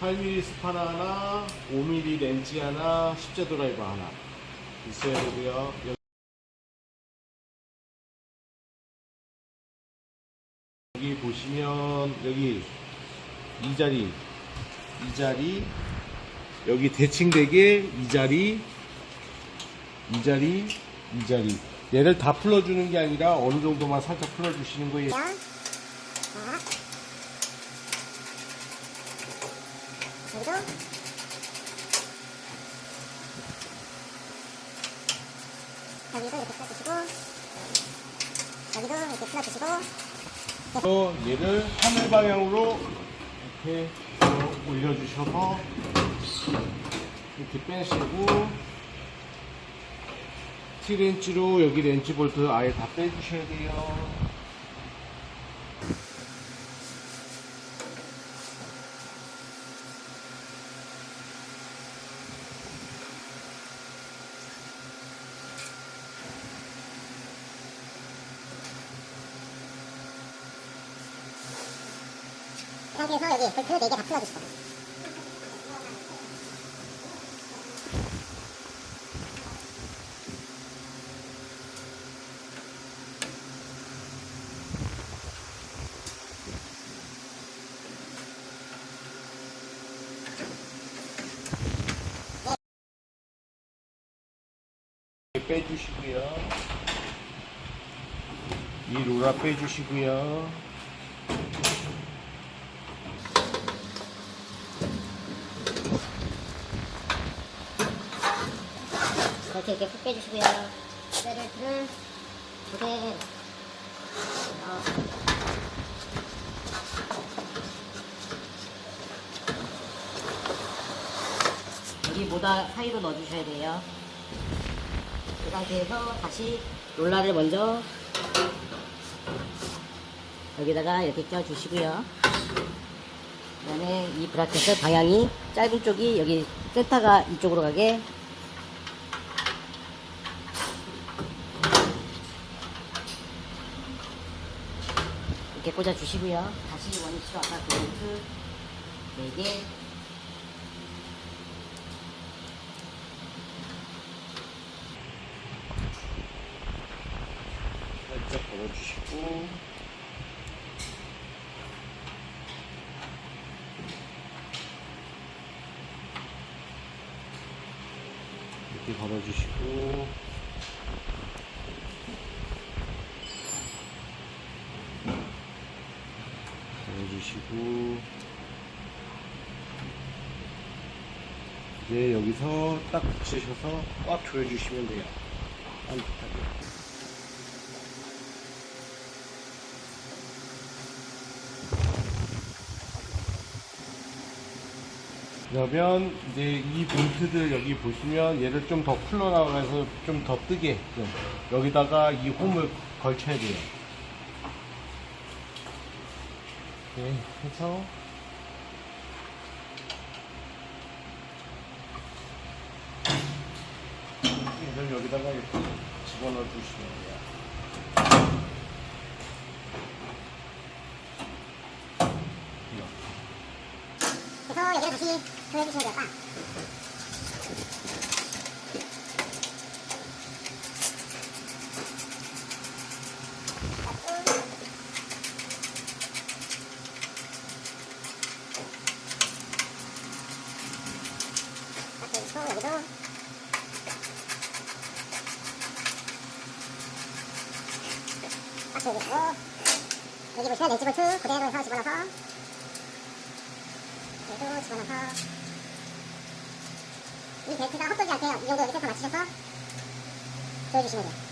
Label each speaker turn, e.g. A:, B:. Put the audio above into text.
A: 8mm 스파나 하나, 5mm 렌치 하나, 십자 드라이버 하나 있어야 되고요. 여기 보시면 여기 이 자리, 이 자리, 여기 대칭 되게 이 자리, 이 자리, 이 자리. 얘를 다 풀어주는 게 아니라 어느 정도만 살짝 풀어주시는 거예요.
B: 자, 여기도 이렇게 풀어주시고 여기도 이렇게 풀어주시고
A: 또 얘를 하늘 방향으로 이렇게 올려주셔서 이렇게 빼시고 T렌치로 여기 렌치 볼트 아예 다 빼주셔야 돼요.
B: 상태에서 여기 볼트 4개 다 풀어주시고
A: 빼주시고요. 이 로라 빼주시고요.
B: 볼트 이렇게 푹 빼주시고요 벨트를 두개 어,
C: 여기 모다 사이로 넣어주셔야 돼요. 그 상태에서 다시 롤라를 먼저 여기다가 이렇게 껴주시고요. 그 다음에 이 브라켓을 방향이 짧은 쪽이 여기 센터가 이쪽으로 가게 이렇게 꽂아주시고요. 다시 원위치로 아까 그 볼트 4개.
A: 살짝 걸어주시고. 이렇게 걸어주시고 걸어주시고 이제 여기서 딱 붙이셔서 꽉 조여주시면 돼요 안타하게 그러면 이제 이 볼트들 여기 보시면 얘를 좀 더 풀러 나가서 좀 더 뜨게 좀 여기다가 이 홈을 걸쳐야 돼요. 네, 해서 얘를 여기다가 이렇게 집어넣어 주시면 돼요. 이렇게.
B: 그래서 여기를 다시 조여주시면 돼요 딱 딱 조여주시고 여기도 딱 조여주시고 여기 보시면 렌치 볼트 그대로 해서 집어넣어서 얘도 집어넣어서 이 벨트가 헛돌지 않게요. 이 정도 여기 센터 맞추셔서 조여주시면 돼요.